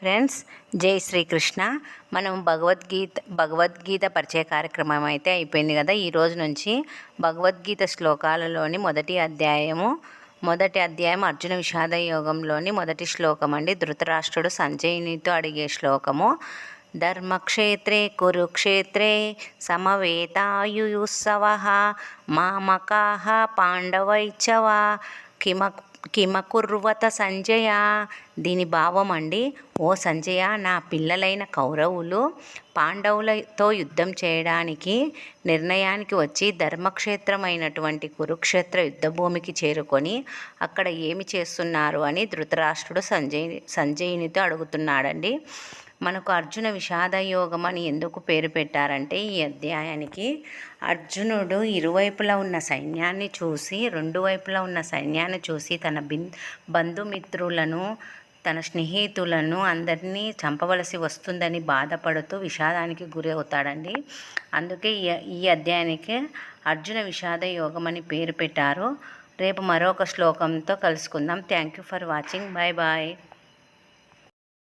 Friends జై శ్రీకృష్ణ. మనం భగవద్గీత భగవద్గీత పరిచయ కార్యక్రమం అయితే అయిపోయింది కదా. ఈ రోజు నుంచి భగవద్గీత శ్లోకాలలోని మొదటి అధ్యాయము మొదటి అధ్యాయం అర్జున విషాద యోగంలోని మొదటి శ్లోకం అండి. ధృతరాష్ట్రుడు సంజయునితో అడిగే శ్లోకము ధర్మక్షేత్రే కురుక్షేత్రే సమవేతాయుయుత్సవ మామకా పాండవైచవ కిమ కిమకుర్వత సంజయ దీని భావం అండి. ఓ సంజయ నా పిల్లలైన కౌరవులు పాండవులతో యుద్ధం చేయడానికి నిర్ణయానికి వచ్చి ధర్మక్షేత్రమైనటువంటి కురుక్షేత్ర యుద్ధభూమికి చేరుకొని అక్కడ ఏమి చేస్తున్నారు అని ధృతరాష్ట్రుడు సంజయ్ సంజయునితో అడుగుతున్నాడండి. మనకు అర్జున విషాద యోగం అని ఎందుకు పేరు పెట్టారంటే ఈ అధ్యాయానికి అర్జునుడు ఇరువైపులా ఉన్న సైన్యాన్ని చూసి రెండు వైపులా ఉన్న సైన్యాన్ని చూసి తన బిన్ బంధుమిత్రులను తన స్నేహితులను అందరినీ చంపవలసి వస్తుందని బాధపడుతూ విషాదానికి గురి అవుతాడండి. అందుకే ఈ ఈ అధ్యాయానికి అర్జున విషాద యోగం అని పేరు పెట్టారు. రేపు మరొక శ్లోకంతో కలుసుకుందాం. Thank you for watching. Bye bye